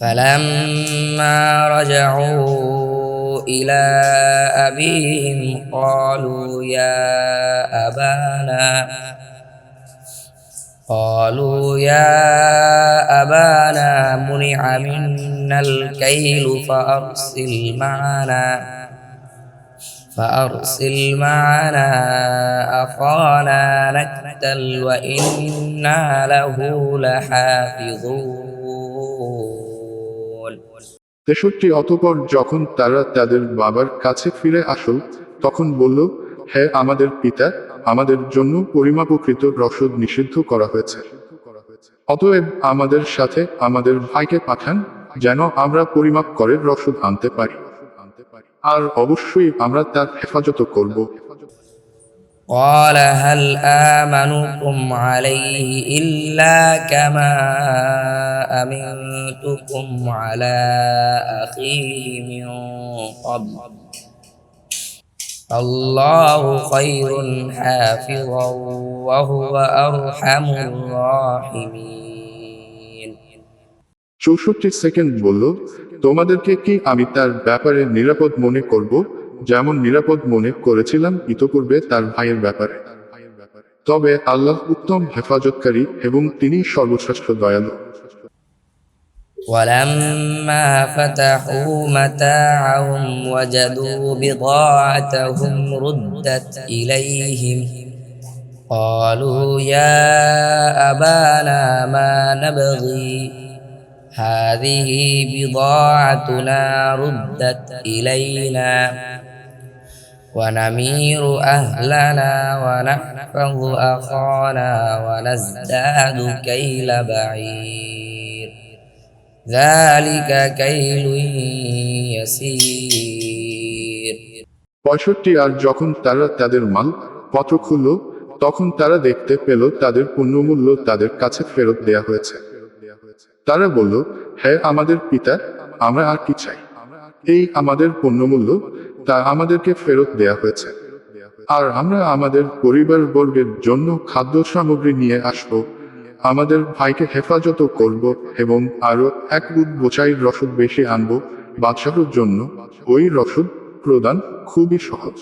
فلما رجعوا إلى أبيهم قالوا يا أبانا قالوا يا أبانا منع منا الكيل فأرسل معنا فأرسل معنا أخانا نكتل وإنا له لحافظون. তেষট্টি অতপর যখন তারা তাদের বাবার কাছে ফিরে আসল, তখন বলল, হে আমাদের পিতা, আমাদের জন্য পরিমাপকৃত রসদ নিষিদ্ধ করা হয়েছে। অতএব আমাদের সাথে আমাদের ভাইকে পাঠান, যেন আমরা পরিমাপ করে রসদ আনতে পারি। আর অবশ্যই আমরা তার হেফাজত করব। قال هل آمنكم عليه إلا كما أمنتكم على أخيه من قبل الله خير حافظا وهو أرحم الراحمين চৌষট্টি সেকেন্ড বলল তোমাদেরকে কি আমি তার ব্যাপারে নিরাপদ মনে করব যেমন নিরাপদ মনে করেছিলাম ইতপূর্বে তার ভাইয়ের ব্যাপারে তবে আল্লাহ উত্তম হেফাজতকারী এবং তিনি সর্বশ্রেষ্ঠ দয়ালু ولما فتحوا متاعهم وجدوا بضاعتهم ردت إليهم قالوا يا أبانا ما نبغي هذه بضاعتنا ردت إلينا ونمير أهلنا ونحفظ أخانا ونزداد كيل بعير ذلك كيل يسير পঁয়ষট্টি আর যখন তারা তাদের মাল পত্র খুলল তখন তারা দেখতে পেল তাদের পণ্যমূল্য তাদের কাছে ফেরত দেয়া হয়েছে তারা বলল হ্যাঁ আমাদের পিতা, আমরা আর কি চাই? এই আমাদের পণ্যমূল্য, তা আমাদেরকে ফেরত দেয়া হয়েছে। আর আমরা আমাদের পরিবার বর্গের জন্য খাদ্য সামগ্রী নিয়ে আসব। আমাদের ভাইকে হেফাজত করব এবং আরও এক বুধ বোচাই রসদ বেশি আনব। বাদশাহর জন্য ওই রসদ প্রদান খুবই সহজ।